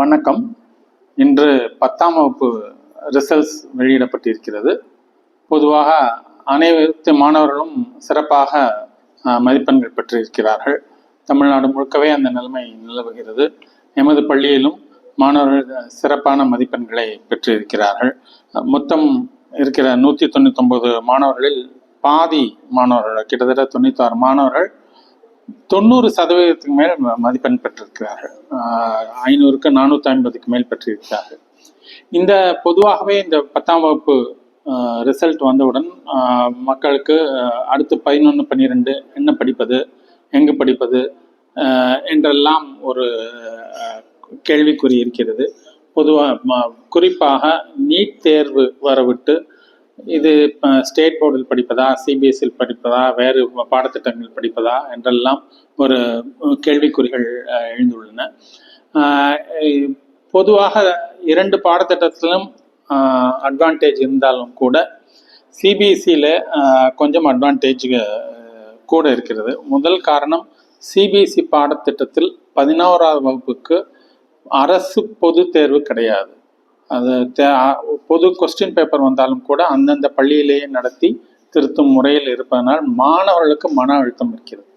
வணக்கம். இன்று பத்தாம் வகுப்பு ரிசல்ட்ஸ் வெளியிடப்பட்டிருக்கிறது. பொதுவாக அனைத்து மாணவர்களும் சிறப்பாக மதிப்பெண்கள் பெற்றிருக்கிறார்கள். தமிழ்நாடு முழுக்கவே அந்த நிலைமை நிலவுகிறது. எமது பள்ளியிலும் மாணவர்கள் சிறப்பான மதிப்பெண்களை பெற்றிருக்கிறார்கள். மொத்தம் இருக்கிற நூற்றி தொண்ணூத்தொம்பது மாணவர்களில் பாதி மாணவர்கள் கிட்டத்தட்ட தொண்ணூத்தாறு மாணவர்கள் தொண்ணூறு சதவீதத்துக்கு மேல் மதிப்பெண் பெற்றிருக்கிறார்கள். ஐநூறுக்கு நானூற்றி ஐம்பதுக்கு மேல் பெற்றிருக்கிறார்கள். இந்த பொதுவாகவே இந்த பத்தாம் வகுப்பு ரிசல்ட் வந்தவுடன் ஆஹ் மக்களுக்கு அடுத்து பதினொன்று பன்னிரெண்டு என்ன படிப்பது எங்கு படிப்பது ஆஹ் என்றெல்லாம் ஒரு கேள்விக்குறி இருக்கிறது. பொதுவாக குறிப்பாக நீட் தேர்வு வரவிட்டு இது இப்போ ஸ்டேட் போர்டில் படிப்பதா சிபிஎஸ்சியில் படிப்பதா வேறு பாடத்திட்டங்கள் படிப்பதா என்றெல்லாம் ஒரு கேள்விக்குறிகள் எழுந்துள்ளன. பொதுவாக இரண்டு பாடத்திட்டத்திலும் அட்வான்டேஜ் இருந்தாலும் கூட சிபிஎஸ்சியில் கொஞ்சம் அட்வான்டேஜ் கூட இருக்கிறது. முதல் காரணம் சிபிஎஸ்சி பாடத்திட்டத்தில் பதினோராவது வகுப்புக்கு அரசு பொது தேர்வு கிடையாது. அது தே- பொது கொஸ்டின் பேப்பர் வந்தாலும் கூட அந்தந்த பள்ளியிலேயே நடத்தி திருத்தும் முறையில் இருப்பதனால் மாணவர்களுக்கு மன அழுத்தம் இருக்கிறது.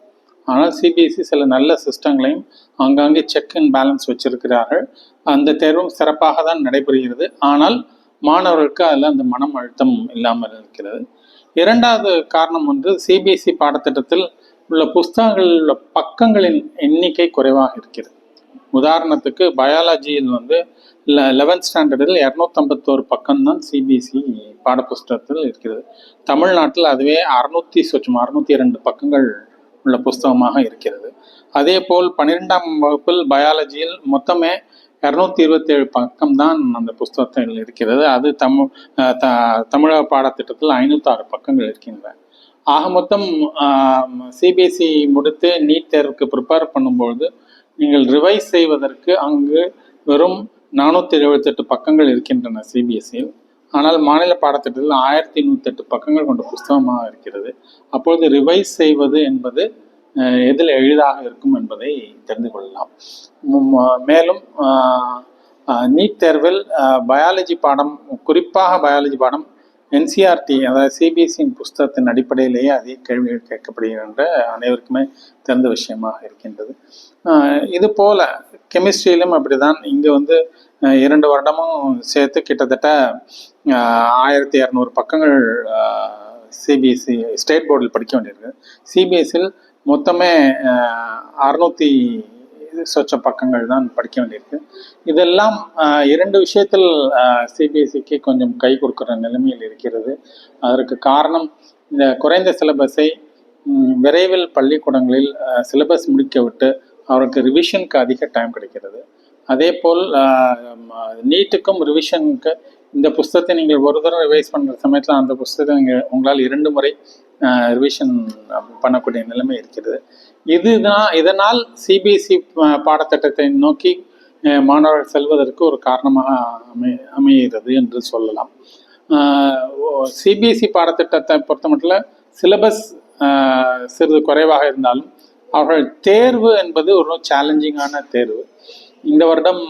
ஆனால் சிபிஎஸ்சி சில நல்ல சிஸ்டங்களையும் ஆங்காங்கே செக் அண்ட் பேலன்ஸ் வச்சிருக்கிறார்கள். அந்த தேர்வும் சிறப்பாக தான் நடைபெறுகிறது. ஆனால் மாணவர்களுக்கு அதில் அந்த மனம் அழுத்தம் இல்லாமல் இருக்கிறது. இரண்டாவது காரணம் வந்து சிபிஎஸ்சி பாடத்திட்டத்தில் உள்ள புஸ்தகங்களில் உள்ள பக்கங்களின் எண்ணிக்கை குறைவாக இருக்கிறது. உதாரணத்துக்கு பயாலஜியில் வந்து லெவன்த் ஸ்டாண்டர்டில் இரநூத்தம்பத்தோரு பக்கம்தான் சிபிஎஸ்சி பாடப்புஸ்தகத்தில் இருக்கிறது. தமிழ்நாட்டில் அதுவே அறுநூத்தி சொச்சம் அறுநூத்தி இரண்டு பக்கங்கள் உள்ள புஸ்தகமாக இருக்கிறது. அதே போல் பன்னிரெண்டாம் வகுப்பில் பயாலஜியில் மொத்தமே இரநூத்தி இருபத்தேழு பக்கம் தான் அந்த புஸ்தகத்தில் இருக்கிறது. அது தமிழ் த- தமிழக பாடத்திட்டத்தில் ஐநூத்தாறு பக்கங்கள் இருக்கின்றன. ஆக மொத்தம் சிபிஎஸ்சி முடித்து நீட் தேர்வுக்கு ப்ரிப்பேர் பண்ணும்பொழுது நீங்கள் ரிவைஸ் செய்வதற்கு அங்கு வெறும் நானூற்றி எழுபத்தெட்டு பக்கங்கள் இருக்கின்றன சிபிஎஸ்சியில் ஆனால் மாநில பாடத்திட்டத்தில் ஆயிரத்தி நூற்றெட்டு பக்கங்கள் கொண்ட புஸ்தகமாக இருக்கிறது. அப்பொழுது ரிவைஸ் செய்வது என்பது எதில் எளிதாக இருக்கும் என்பதை தெரிந்து கொள்ளலாம். மேலும் நீட் தேர்வில் பயாலஜி பாடம் குறிப்பாக பயாலஜி பாடம் என்சிஆர்டி அதாவது சிபிஎஸ்சியின் புஸ்தகத்தின் அடிப்படையிலேயே அதிக கேள்விகள் கேட்கப்படுகின்ற அனைவருக்குமே தெரிந்த விஷயமாக இருக்கின்றது. இது போல கெமிஸ்ட்ரியிலும் அப்படிதான். இங்கே வந்து இரண்டு வருடமும் சேர்த்து கிட்டத்தட்ட ஆயிரத்தி இரநூறு பக்கங்கள் சிபிஎஸ்சி ஸ்டேட் போர்டில் படிக்க வேண்டியிருக்கு. சிபிஎஸ்சியில் மொத்தமே அறுநூற்றி சொச்ச பக்கங்கள் தான் படிக்க வேண்டியிருக்கு. இதெல்லாம் இரண்டு விஷயத்தில் சிபிஎஸ்சிக்கு கொஞ்சம் கை கொடுக்குற நிலைமையில் இருக்கிறது. அதற்கு காரணம் இந்த குறைந்த சிலபஸை விரைவில் பள்ளிக்கூடங்களில் சிலபஸ் முடிக்க விட்டு அவருக்கு ரிவிஷனுக்கு அதிக டைம் கிடைக்கிறது. அதே போல் நீட்டுக்கும் ரிவிஷனுக்கு இந்த புஸ்தகத்தை நீங்கள் ஒரு தடவை ரிவைஸ் பண்ணுற சமயத்தில் அந்த புஸ்தகத்தை நீங்கள் உங்களால் இரண்டு முறை ரிவிஷன் பண்ணக்கூடிய நிலைமை இருக்கிறது. இதுதான் இதனால் சிபிஎஸ்சி பாடத்திட்டத்தை நோக்கி மாணவர்கள் செல்வதற்கு ஒரு காரணமாக அமை அமைகிறது என்று சொல்லலாம். சிபிஎஸ்சி பாடத்திட்டத்தை பொறுத்த மட்டும் சிலபஸ் சிறிது குறைவாக இருந்தாலும் அவர்கள் தேர்வு என்பது ஒரு சேலஞ்சிங்கான தேர்வு. இந்த வருடம்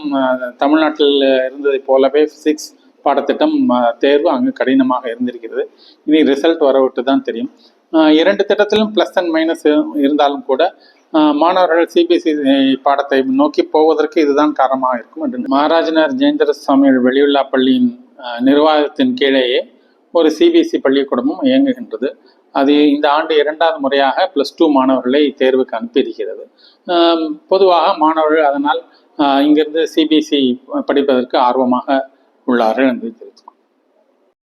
தமிழ்நாட்டில் இருந்ததைப் போலவே ஃபிசிக்ஸ் பாடத்திட்டம் தேர்வு அங்கு கடினமாக இருந்திருக்கிறது. இனி ரிசல்ட் வரவிட்டு தான் தெரியும் இரண்டு திட்டத்திலும் ப்ளஸ் அண்ட் மைனஸ் இருந்தாலும் கூட மாணவர்கள் சிபிஎஸ்சி பாடத்தை நோக்கி போவதற்கு இதுதான் காரணமாக இருக்கும் என்று மகாராஜனர் ஜெயந்திர சுவாமிகள் வெளியுள்ளா பள்ளியின் நிர்வாகத்தின் கீழேயே ஒரு சிபிஎஸ்சி பள்ளிக்கூடமும் இயங்குகின்றது. அது இந்த ஆண்டு இரண்டாவது முறையாக ப்ளஸ் டூ மாணவர்களை தேர்வுக்கு அனுப்பியிருக்கிறது. பொதுவாக மாணவர்கள் அதனால் இங்கிருந்து சிபிஎஸ்சி படிப்பதற்கு ஆர்வமாக உள்ளார்கள் என்று